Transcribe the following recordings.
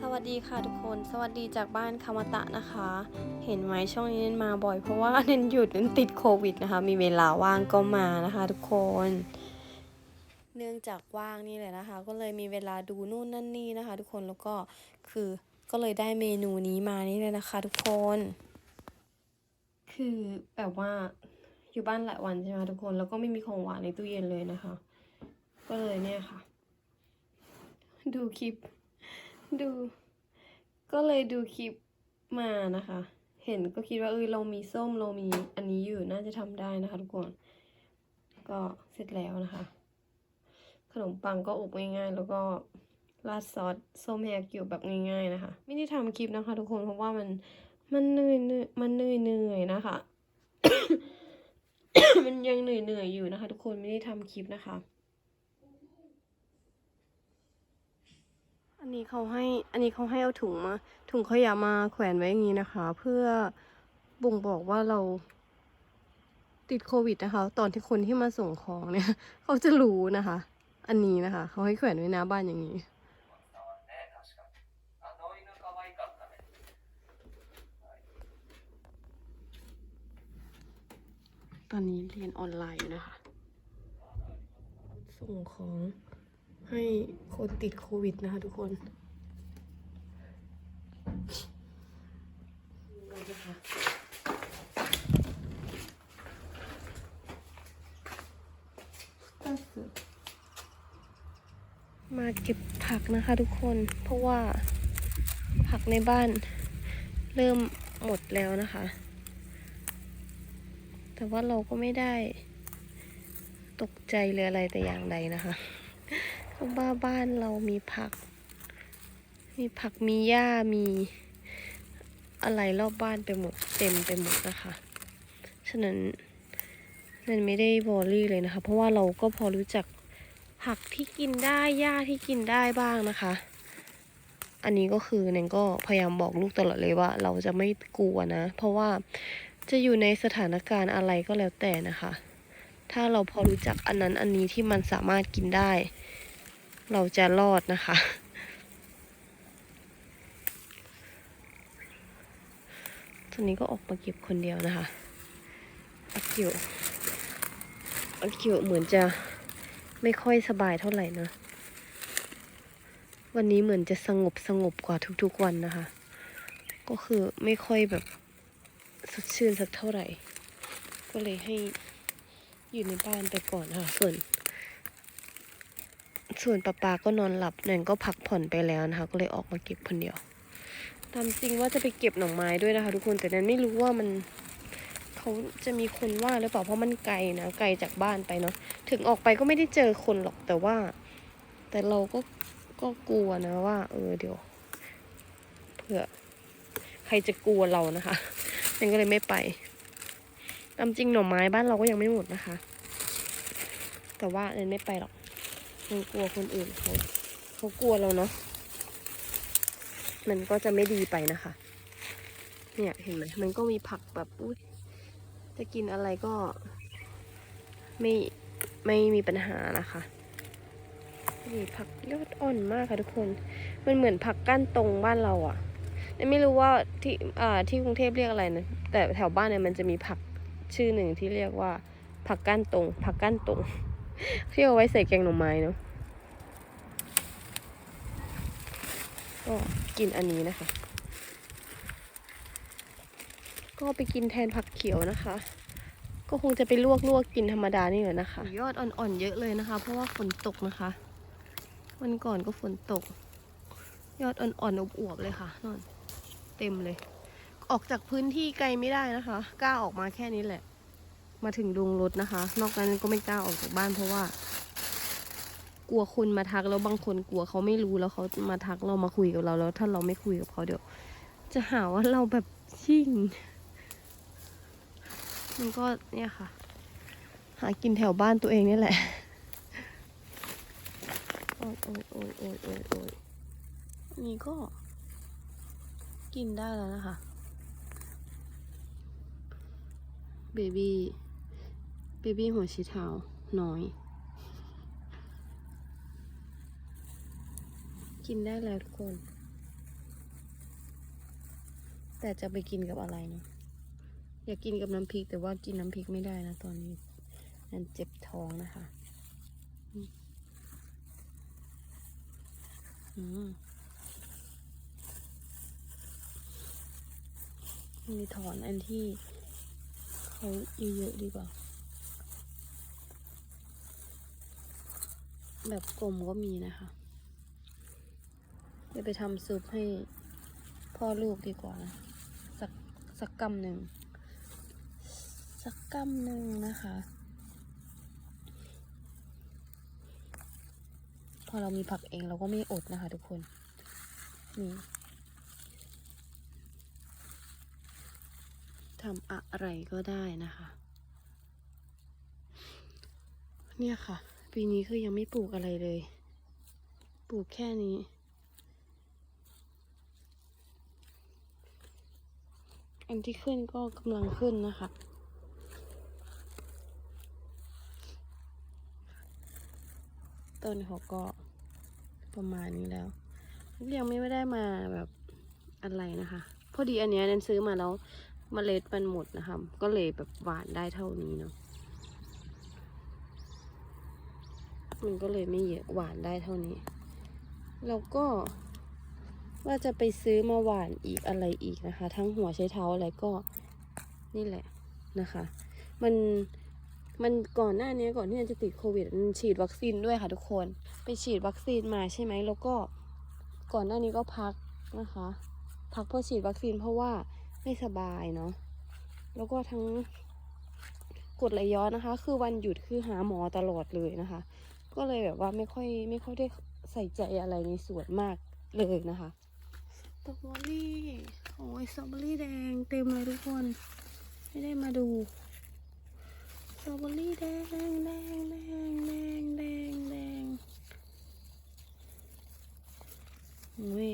สวัสดีค่ะทุกคนสวัสดีจากบ้านคามาตะนะคะ เห็นไหมช่วงนี้เน้นมาบ่อยเพราะว่าเน้นหยุดเน้นติดโควิดนะคะ มีเวลาว่างก็มานะคะทุกคน เนื่องจากว่างนี่แหละนะคะ ก็เลยมีเวลาดูนู่นนั่นนี่นะคะ ทุกคนแล้วก็คือก็เลยได้เมนูนี้มานี่เลยนะคะ ทุกคน คือแบบว่าอยู่บ้านหลายวันใช่ไหมทุกคนแล้วก็ไม่มีของหวานในตู้เย็นเลยนะคะ ก็เลยเนี่ยค่ะ ดูคลิป ดู ก็เลยดูคลิปมานะคะ เห็นก็คิดว่าเออเรามีส้มเรามีอันนี้อยู่น่าจะทำได้นะคะทุกคน ก็เสร็จแล้วนะคะ ขนมปังก็อบง่ายๆ แล้วก็ราดซอสส้มแฮกอยู่แบบง่ายๆนะคะ ไม่ได้ทำคลิปนะคะ ทุกคนเพราะว่ามันมันเหนื่อยเหนื่อยมันเหนื่อยเหนื่อยนะคะ มันยังเหนื่อยเหนื่อยอยู่นะคะ ทุกคนไม่ได้ทำคลิปนะคะ อันนี้เขาให้ อันนี้เขาให้เอาถุงมา ถุงขยะมาแขวนไว้อย่างนี้นะคะ เพื่อบ่งบอกว่าเราติดโควิดนะคะ ตอนที่คนที่มาส่งของเนี่ย เขาจะรู้นะคะ อันนี้นะคะ เขาให้แขวนไว้หน้าบ้านอย่างนี้ตอนนี้เรียนออนไลน์นะคะ ส่งของ ให้คนติดโควิดนะคะทุกคนมาเก็บผักนะคะทุกคน เพราะว่าผักในบ้านเริ่มหมดแล้วนะคะ แต่ว่าเราก็ไม่ได้ตกใจเลยอะไรแต่อย่างใดนะคะ เพราะว่าบ้านเรามีผัก มีผักมีหญ้ามีอะไรรอบบ้านไปหมดเต็มไปหมดนะคะ ฉะนั้นนันไม่ได้บอรี่เลยนะคะ เพราะว่าเราก็พอรู้จักผักที่กินได้หญ้าที่กินได้บ้างนะคะ อันนี้ก็คือเนนก็พยายามบอกลูกตลอดเลยว่า เราจะไม่กลัวนะ เพราะว่าจะอยู่ในสถานการณ์อะไรก็แล้วแต่นะคะ ถ้าเราพอรู้จักอันนั้นอันนี้ที่มันสามารถกินได้ เราจะรอดนะคะตอนนี้ก็ออกมาเก็บคนเดียวนะคะอากิวอากิวเหมือนจะไม่ค่อยสบายเท่าไหร่นะ วันนี้เหมือนจะสงบสงบกว่าทุกๆวันนะคะ ก็คือไม่ค่อยแบบสดชื่นสักเท่าไหร่ ก็เลยให้อยู่ในบ้านไปก่อนค่ะส่วน ส่วนป้าปาก็นอนหลับแนนก็พักผ่อนไปแล้วนะคะ ก็เลยออกมาเก็บคนเดียว ตามจริงว่าจะไปเก็บหน่อไม้ด้วยนะคะ ทุกคนแต่แนนไม่รู้ว่ามันเขาจะมีคนว่าหรือเปล่าเพราะมันไกลนะไกลจากบ้านไปเนาะถึงออกไปก็ไม่ได้เจอคนหรอกแต่ว่า แต่เราก็ก็กลัวนะว่า เออเดี๋ยวเผื่อใครจะกลัวเรานะคะนันก็เลยไม่ไปตามจริงหน่อไม้บ้านเราก็ยังไม่หมดนะคะ แต่ว่านันไม่ไปหรอก นันกลัวคนอื่นเขาเขากลัวเราเนาะมันก็จะไม่ดีไปนะคะ เนี่ยเห็นไหมมันก็มีผักแบบอุ้ยจะกินอะไรก็ ไม่ไม่มีปัญหานะคะนี่ผักยอดอ่อนมากค่ะทุกคน มันเหมือนผักก้านตรงบ้านเราอะ่ะไม่รู้ว่าที่อ่าที่กรุงเทพเรียกอะไรนะแต่แถวบ้านเนี่ยมันจะมีผักชื่อหนึ่งที่เรียกว่า ผักก้านตรง ผักก้านตรง ที่เอาไว้ใส่แกงหน่อไม้เนาะก็กินอันนี้นะคะ ก็ไปกินแทนผักเขียวนะคะ ก็คงจะไปลวกลวกกินธรรมดานี่แหละนะคะ ยอดอ่อนๆเยอะเลยนะคะ เพราะว่าฝนตกนะคะวันก่อนก็ฝนตก ยอดอ่อนๆอวบๆเลยค่ะนอนเต็มเลย ออกจากพื้นที่ไกลไม่ได้นะคะกล้าออกมาแค่นี้แหละ มาถึงลุงรถนะคะ นอกนั้นก็ไม่กล้าออกจากบ้านเพราะว่า กลัวคนมาทักแล้วบางคนกลัวเขาไม่รู้แล้วเขามาทักเรามาคุยกับเราแล้ว ถ้าเราไม่คุยกับเขาเดี๋ยว จะหาว่าเราแบบชิ่งมันก็เนี่ยค่ะ หากินแถวบ้านตัวเองนี่แหละ โอ้ยโอ้ยโอ้ยโอ้ยโอ้ยโอ้ยนี่ก็ กินได้แล้วนะคะ เบบี้ เบบี้หัวชีเทาน้อย กินได้แล้วทุกคน แต่จะไปกินกับอะไรเนาะอยากกินกับน้ำพริก แต่ว่ากินน้ำพริกไม่ได้นะตอนนี้มันเจ็บท้องนะคะอืมอืมมีถอนอันที่เขาเยอะๆดีกว่า แบบกลมก็มีนะคะเดี๋ยวไปทำซุปให้พ่อลูกดีกว่านะ สักสักกำหนึ่ง สักกำหนึ่งนะคะ พอเรามีผักเองเราก็ไม่อดนะคะทุกคน นี่ทำอะไรก็ได้นะคะ เนี่ยค่ะ ปีนี้คือยังไม่ปลูกอะไรเลย ปลูกแค่นี้ อันที่ขึ้นก็กำลังขึ้นนะคะต้นเขาก็ประมาณนี้แล้ว ยังไม่ได้มาแบบอะไรนะคะ พอดีอันเนี้ยนันซื้อมาแล้วเมล็ดมันหมดนะคะ ก็เลยแบบหวานได้เท่านี้เนาะ มันก็เลยไม่เยอะหวานได้เท่านี้ แล้วก็ว่าจะไปซื้อมาหวานอีกอะไรอีกนะคะ ทั้งหัวใช้เท้าอะไรก็นี่แหละนะคะ มันมันก่อนหน้านี้ก่อนที่จะติดโควิดมันฉีดวัคซีนด้วยค่ะทุกคน ไปฉีดวัคซีนมาใช่ไหมแล้วก็ก่อนหน้านี้ก็พักนะคะ พักเพื่อฉีดวัคซีนเพราะว่าไม่สบายเนาะแล้วก็ทั้งกดไหลย้อนนะคะ คือวันหยุดคือหาหมอตลอดเลยนะคะ ก็เลยแบบว่าไม่ค่อยไม่ค่อยได้ใส่ใจอะไรในสวนมากเลยนะคะสตรอเบอรี่โอ้ยสตรอเบอรี่แดงเต็มเลยทุกคน ไม่ได้มาดูสตรอเบอรี่แดงแดงแดงแดงแดงแดงแดงโอ้ย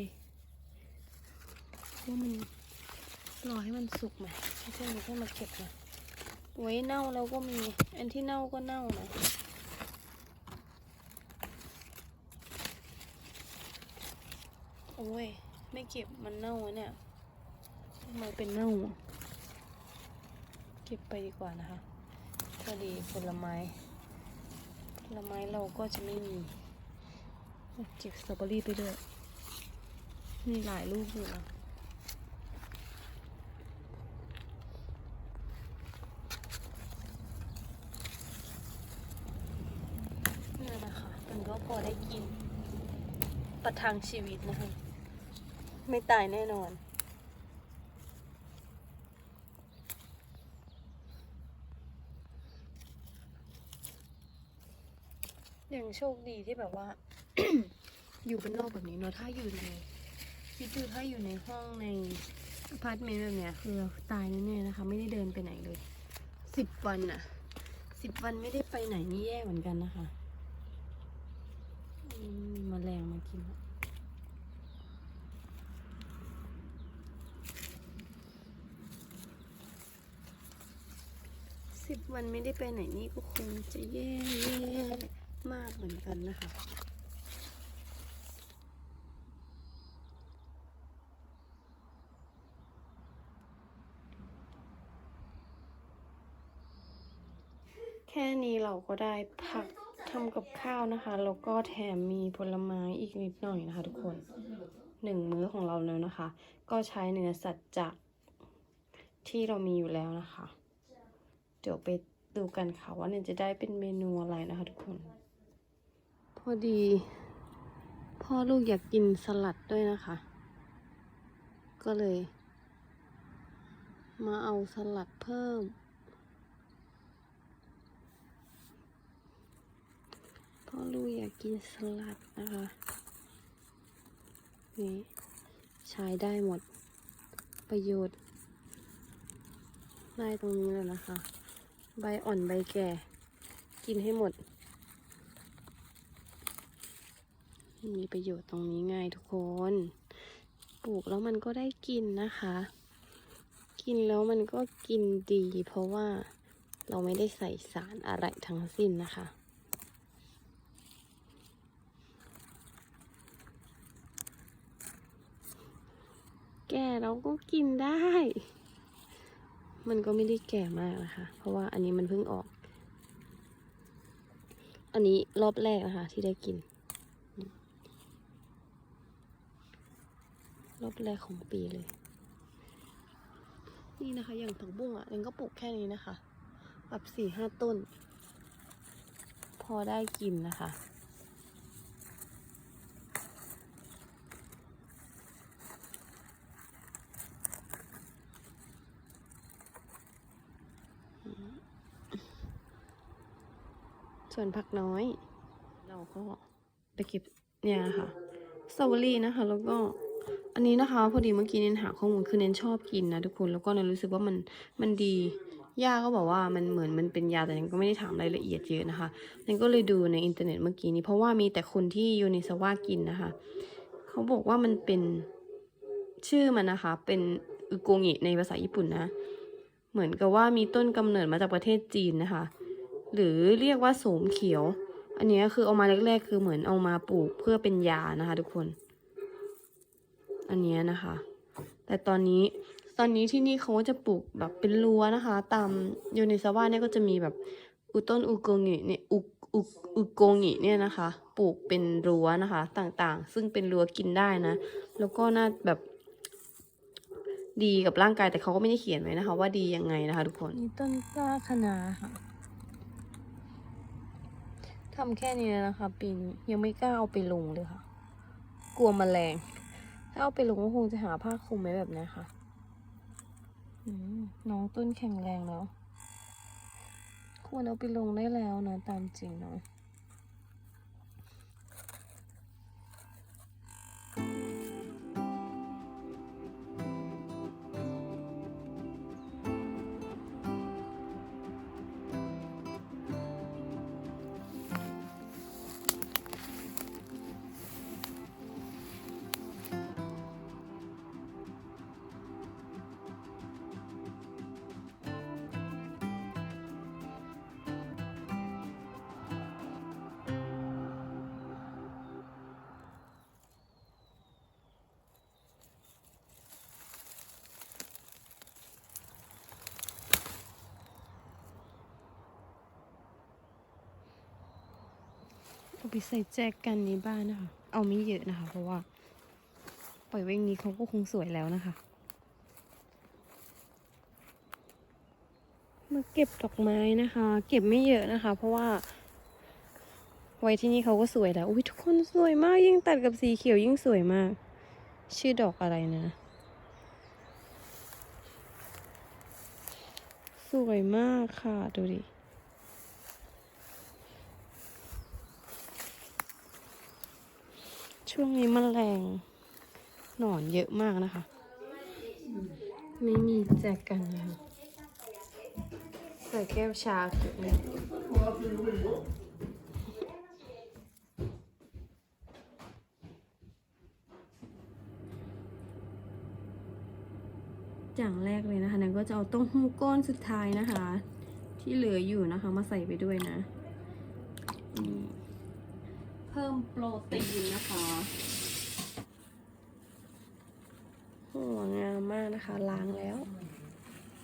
ว่ามันรอให้มันสุกไหมไม่ใช่ไม่ใช่มาเก็บนะโอ้ยเน่าแล้วก็มี อันที่เน่าก็เน่านะ โอ้ย ไม่เก็บมันเน่าอะเนี่ยทำไมเป็นเน่าอะเก็บไปดีกว่านะคะพอดีผลไม้ ผลไม้เราก็จะไม่มีเก็บสตรอเบอรี่ไปด้วยมีหลายลูกอยู่นะนี่นะคะมันก็พอได้กิน ประทังชีวิตนะคะ ไม่ตายแน่นอนอย่างโชคดีที่แบบว่า อยู่เป็นนอกแบบนี้เนอะถ้าอยู่ในคิดดูถ้าอยู่ในห้องในอพาร์ตเมนต์แบบเนี้ยคือตายแน่ๆนะคะ ไม่ได้เดินไปไหนเลยสิบวันน่ะสิบวันไม่ได้ไปไหนนี่แย่เหมือนกันนะคะมแมลงมากินละ สิบวันไม่ได้ไปไหนนี่ก็คงจะแย่แย่มากเหมือนกันนะคะแค่นี้เราก็ได้ผักทำกับข้าวนะคะ แล้วก็แถมมีผลไม้อีกนิดหน่อยนะคะ ทุกคนหนึ่งมื้อของเราแล้วนะคะ ก็ใช้เนื้อสัตว์จากที่เรามีอยู่แล้วนะคะ เดี๋ยวไปดูกันค่ะว่าเนี่ยจะได้เป็นเมนูอะไรนะคะทุกคน พอดี พ่อลูกอยากกินสลัดด้วยนะคะ ก็เลย มาเอาสลัดเพิ่ม พ่อลูกอยากกินสลัดนะคะนี่ใช้ได้หมดประโยชน์ ได้ตรงนี้เลยนะคะ ใบอ่อนใบแก่ กินให้หมด มีประโยชน์ตรงนี้ไงทุกคน ปลูกแล้วมันก็ได้กินนะคะ กินแล้วมันก็กินดี เพราะว่าเราไม่ได้ใส่สารอะไรทั้งสิ้นนะคะแก้เราก็กินได้ มันก็ไม่ได้แก่มากนะคะ เพราะว่าอันนี้มันเพิ่งออก อันนี้รอบแรกนะคะที่ได้กิน รอบแรกของปีเลย นี่นะคะ อย่างผักบุ้งอะเรนก็ปลูกแค่นี้นะคะ แบบสี่ห้าต้น พอได้กินนะคะ ส่วนผักน้อย เราก็ไปเก็บเนี่ยค่ะสตรอเบอรี่นะคะ แล้วก็อันนี้นะคะ พอดีเมื่อกี้เน้นหาข้อมูลคือเน้นชอบกินนะทุกคนแล้วก็เน้นรู้สึกว่ามันมันดีย่าก็บอกว่ามันเหมือนมันเป็นยาแต่เน้นก็ไม่ได้ถามรายละเอียดเยอะนะคะเน้นก็เลยดูในอินเทอร์เน็ตเมื่อกี้นี้เพราะว่ามีแต่คนที่ยูนิสวากินนะคะ เขาบอกว่ามันเป็นชื่อมันนะคะ เป็นอุโกงิในภาษาญี่ปุ่นนะ เหมือนกับว่ามีต้นกำเนิดมาจากประเทศจีนนะคะ หรือเรียกว่าโสมเขียว อันนี้คือเอามาแรกๆ คือเหมือนเอามาปลูกเพื่อเป็นยานะคะทุกคน อันนี้นะคะ แต่ตอนนี้ตอนนี้ที่นี่เขาก็จะปลูกแบบเป็นรั้วนะคะ ตามโยนิซาวะเนี่ยก็จะมีแบบอุต้นอุโกงิเนี่ยอุอุอุโกงิเนี่ยนะคะ ปลูกเป็นรั้วนะคะ ต่างๆ ซึ่งเป็นรั้วกินได้นะ แล้วก็น่าแบบดีกับร่างกายแต่เขาก็ไม่ได้เขียนไว้นะคะ ว่าดียังไงนะคะ ทุกคนนี่ต้นกล้าคะนาค่ะ ทำแค่นี้นะคะปีนี้ยังไม่กล้าเอาไปลงเลยค่ะ กลัวมแมลง ถ้าเอาไปลงก็คงจะหาผ้าคลุมไว้แบบนี้ค่ะน้องต้นแข็งแรงแล้วควรเอาไปลงได้แล้วนะตามจริงเนาะ ไปใส่แจกันในบ้านนะคะ เอาไม่เยอะนะคะ เพราะว่า ปล่อยไว้อย่างนี้เขาก็คงสวยแล้วนะคะ มาเก็บดอกไม้นะคะ เก็บไม่เยอะนะคะ เพราะว่า ไว้ที่นี่เขาก็สวยแล้ว อุ้ยทุกคนสวยมากยิ่งตัดกับสีเขียวยิ่งสวยมาก ชื่อดอกอะไรนะ สวยมากค่ะดูดิ ช่วงนี้มแมลงหนอนเยอะมากนะคะ ไม่มีแจกกันนะคะใส่แก้วชาคือเนี่ยอย่างแรกเลยนะคะนันก็จะเอาเต้มหู้ก้อนสุดท้ายนะคะ ที่เหลืออยู่นะคะมาใส่ไปด้วยนะนี่ เพิ่ม โปรตีนนะคะหัวงามมากนะคะ ล้างแล้ว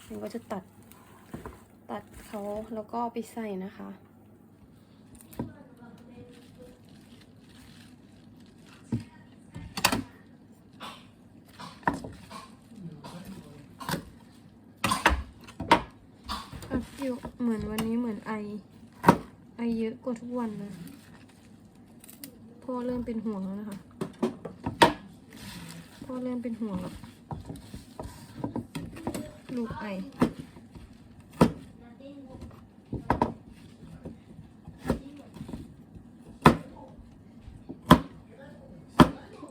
มันก็จะตัดตัดเขาแล้วก็ไปใส่นะคะอัดอยู่เหมือนวันนี้เหมือนไอ ไอเยอะกว่าทุกวันนะพ่อ เริ่มเป็นห่วงแล้วนะคะ พ่อเริ่มเป็นห่วงแล้ว ลูกไอ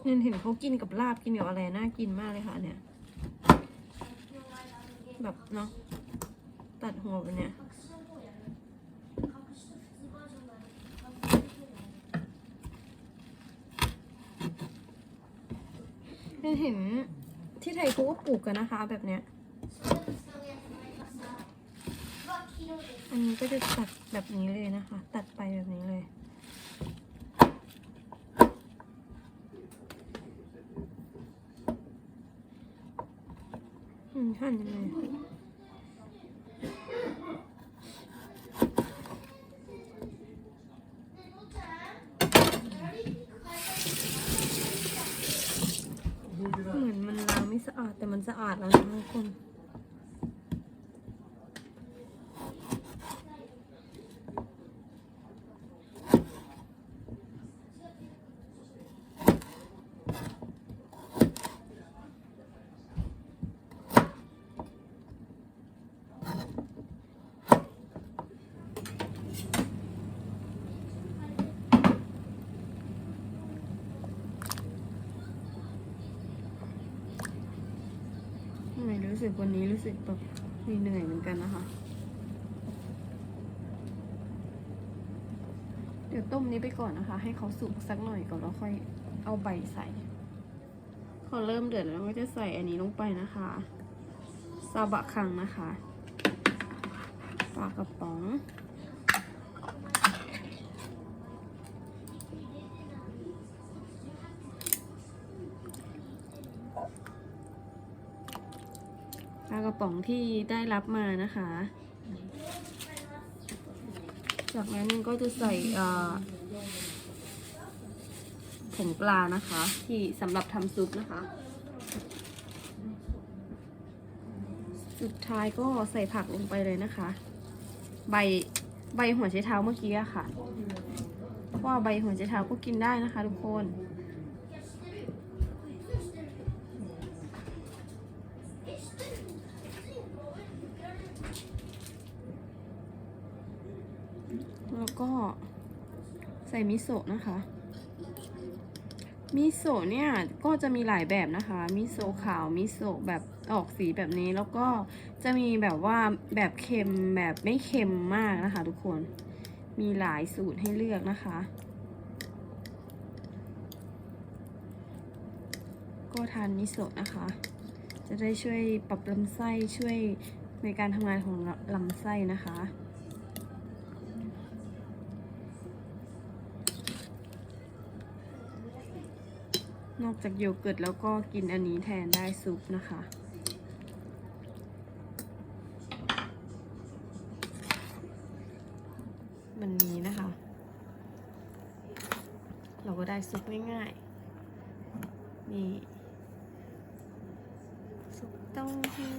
เห็นเห็นเขากินกับลาบกินกับอะไรน่ากินมากเลยค่ะ เนี่ย แบบเนาะตัดหัวไปเนี่ย เห็นเห็นที่ไทยเขาก็ปลูกกันนะคะ แบบเนี้ย อันนี้ก็จะตัดแบบนี้เลยนะคะ ตัดไปแบบนี้เลย อืมหั่นยังไงเหมือนมันล้างไม่สะอาดแต่มันสะอาดแล้วนะทุกคน ทำไมรู้สึ กวันนี้รู้สึกแบบเหนื่อยเหมือนกันนะคะ เดี๋ยวต้มนี้ไปก่อนนะคะ ให้เขาสุกสักหน่อยก่อนแล้วค่อยเอาใบใส่พอเริ่มเดือดแล้วก็จะใส่อันนี้ลงไปนะคะซาบะคังนะคะปลากระป๋องากระป๋องที่ได้รับมานะคะ จากนั้นก็จะใส่ผงปลานะคะ ที่สำหรับทำซุปนะคะ สุดท้ายก็ใส่ผักลงไปเลยนะคะ ใบใบหัวไชเท้าเมื่อกี้อะค่ะว่าใบหัวไชเท้าก็กินได้นะคะทุกคน ใส่มิโซะนะคะ มิโซะเนี่ยก็จะมีหลายแบบนะคะ มิโซะขาว มิโซะแบบออกสีแบบนี้ แล้วก็จะมีแบบว่าแบบเค็มแบบไม่เค็มมากนะคะทุกคน มีหลายสูตรให้เลือกนะคะ ก็ทานมิโซะนะคะ จะได้ช่วยปรับลำไส้ช่วยในการทำงานของลำไส้นะคะ นอกจากโยเกิร์ตแล้วก็กินอันนี้แทนได้ซุปนะคะ วันนี้นะคะ เราก็ได้ซุปง่ายๆ นี่ ซุปเต้าหู้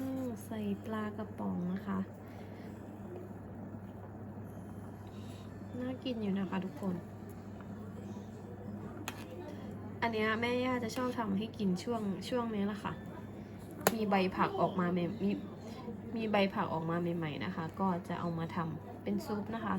ใส่ปลากระป๋องนะคะ น่ากินอยู่นะคะทุกคนอัน เนี้ยแม่ย่าจะชอบทำให้กินช่วงช่วงนี้แหละค่ะ มีใบผักออกมาใหม่มีมีใบผักออกมาใหม่ๆนะคะ ก็จะเอามาทำเป็นซุปนะคะ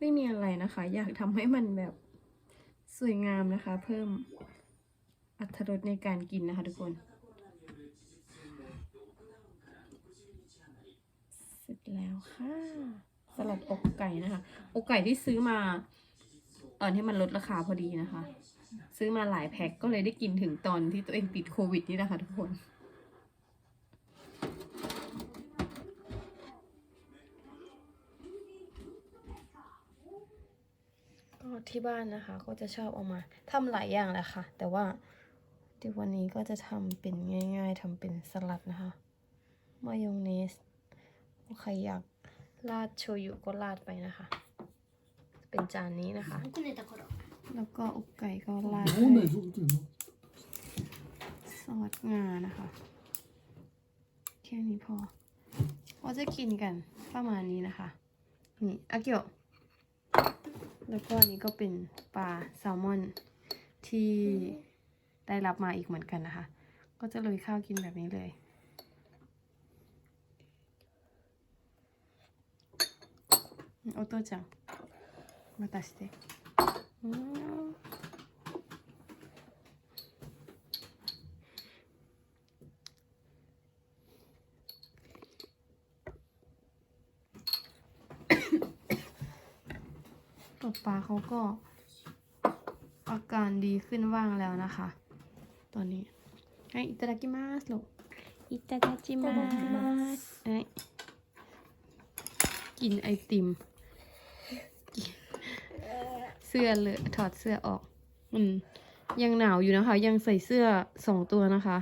ไม่มีอะไรนะคะ อยากทำให้มันแบบสวยงามนะคะ เพิ่มอรรถรสในการกินนะคะทุกคนเสร็จแล้วค่ะสลัดอกไก่นะคะอกไก่ที่ซื้อมา ตอนที่มันลดราคาพอดีนะคะ ซื้อมาหลายแพ็คก็เลยได้กินถึงตอนที่ตัวเองติดโควิดนี่นะคะทุกคน ที่บ้านนะคะ ก็จะชอบเอามาทำหลายอย่างแหละค่ะ แต่ว่าที่วันนี้ก็จะทำเป็นง่ายๆทำเป็นสลัดนะคะมายองเนสใครอยากราดโชยุก็ราดไปนะคะ เป็นจานนี้นะคะ แล้วก็อกไก่ก็ราดซอสงานะคะ แค่นี้พอเราจะกินกันประมาณนี้นะคะ นี่อากิโอ แล้วก็อันนี้ก็เป็นปลาแซลมอนที่ ได้รับมาอีกเหมือนกันนะคะ ก็จะลุยข้าวกินแบบนี้เลย お父ちゃん渡してうん ป้าเขาก็อาการดีขึ้นว่างแล้วนะคะ ตอนนี้ให้อิตาดากิมาสลูกอิตาดาจิมาสให้กินไอติม เสื้อเลยถอดเสื้อออก อืม ยังหนาวอยู่นะคะ ยังใส่เสื้อสองตัวนะคะ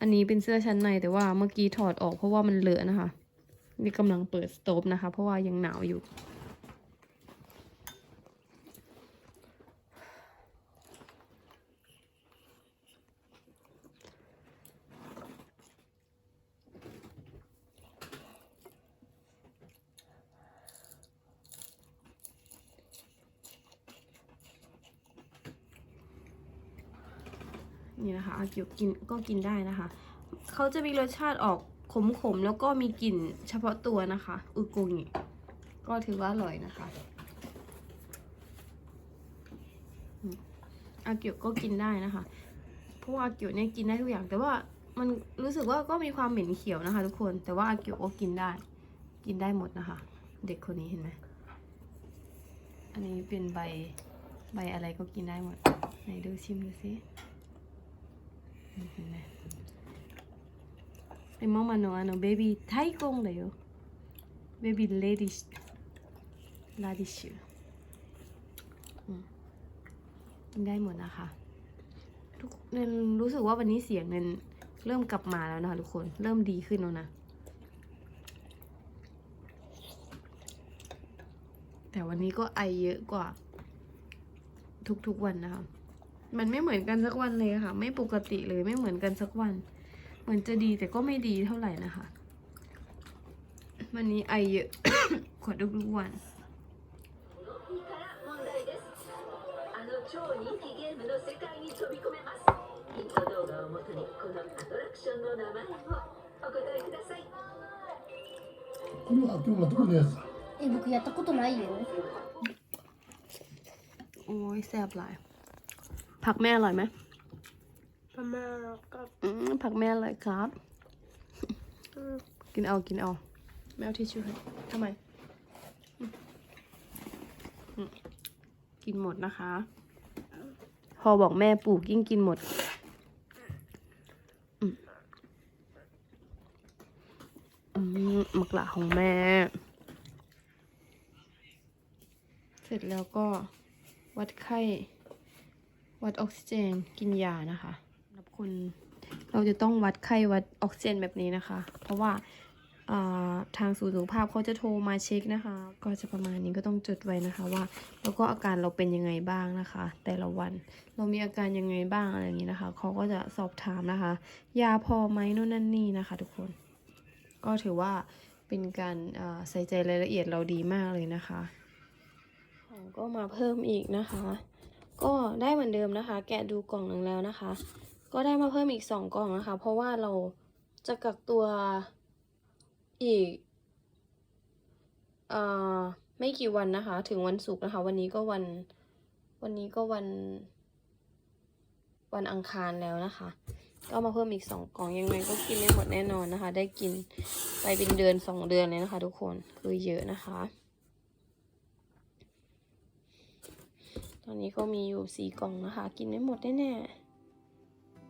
อันนี้เป็นเสื้อชั้นในแต่ว่าเมื่อกี้ถอดออกเพราะว่ามันเลอะนะคะ นี่กำลังเปิดสโอบนะคะ เพราะว่ายังหนาวอยู่ นี่นะคะอากิวกินก็กินได้นะคะ เขาจะมีรสชาติออกขมๆแล้วก็มีกลิ่นเฉพาะตัวนะคะ อุกุงก็ถือว่าอร่อยนะคะอากิวก็กินได้นะคะ เพราะว่าอากิวเนี่ยกินได้ทุกอย่าง แต่ว่ามันรู้สึกว่าก็มีความเหม็นเขียวนะคะ ทุกคน แต่ว่าอากิวก็กินได้ กินได้หมดนะคะ เด็กคนนี้เห็นไหมอันนี้เป็นใบใบอะไรก็กินได้หมด ไหนดูชิมดูสิ ห็นไหมไอ้มอมาโนะあのベビー大根だよベビーレディッシュラディッシュอืมกินได้หมดนะคะ ทุกเนนรู้สึกว่าวันนี้เสียงเนนเริ่มกลับมาแล้วนะคะทุกคน เริ่มดีขึ้นแล้วนะ แต่วันนี้ก็ไอเยอะกว่า ทุกๆวันนะคะ มันไม่เหมือนกันสักวันเลยค่ะ ไม่ปกติเลยไม่เหมือนกันสักวัน เหมือนจะดีแต่ก็ไม่ดีเท่าไหร่นะคะ วันนี้ไอเยอะ กว่าทุกๆวัน 問題ですあの超人気ゲームの世界に飛び込めますヒット動画をもとにこのアトラクションの名前をお答えくださいこれは今日持ってくるやつだえ、僕やったことないよ。 โอ้ยแซ่บหลาย ผักแม่อร่อยไหมประมาณกับอืมผักแม่อร่อยครับ กินเอากินเอาแมวที่ช่วยทำไมอืมอืมกินหมดนะคะ พอบอกแม่ปลูกยิ่งกินหมดอืมอืมหมักหลาของแม่ เสร็จแล้วก็วัดไข้ วัดออกซิเจนกินยานะคะสำหรับคนเราจะต้องวัดไข้วัดออกซิเจนแบบนี้นะคะ เพราะว่าทางศูนย์สุขภาพเขาจะโทรมาเช็คนะคะ ก็จะประมาณนี้ก็ต้องจดไว้นะคะว่า แล้วก็อาการเราเป็นยังไงบ้างนะคะ แต่ละวันเรามีอาการยังไงบ้างอะไรอย่างนี้นะคะเขาก็จะสอบถามนะคะ ยาพอไหมโน่นนั่นนี่นะคะ ทุกคน ก็ถือว่าเป็นการใส่ใจรายละเอียดเราดีมากเลยนะคะของก็มาเพิ่มอีกนะคะ ก็ได้เหมือนเดิมนะคะ แกะดูกล่องหนึ่งแล้วนะคะ ก็ได้มาเพิ่มอีกสองกล่องนะคะ เพราะว่าเราจะกักตัวอีกเอ่อไม่กี่วันนะคะ ถึงวันศุกร์นะคะ วันนี้ก็วัน วันนี้ก็วัน วันอังคารแล้วนะคะ ก็มาเพิ่มอีกสองกล่องยังไงก็กินไม่หมดแน่นอนนะคะ ได้กินไปเป็นเดือนสองเดือนเลยนะคะ ทุกคนคือเยอะนะคะ ตอนนี้ก็มีอยู่สี่กล่องนะคะ กินไม่หมดแน่ๆ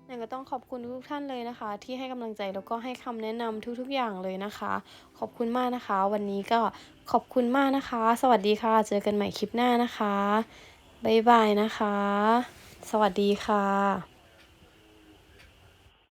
แต่ก็ต้องขอบคุณทุกท่านเลยนะคะ ที่ให้กำลังใจแล้วก็ให้คำแนะนำทุกๆอย่างเลยนะคะ ขอบคุณมากนะคะ วันนี้ก็ขอบคุณมากนะคะ สวัสดีค่ะ เจอกันใหม่คลิปหน้านะคะบ๊ายบายนะคะ สวัสดีค่ะ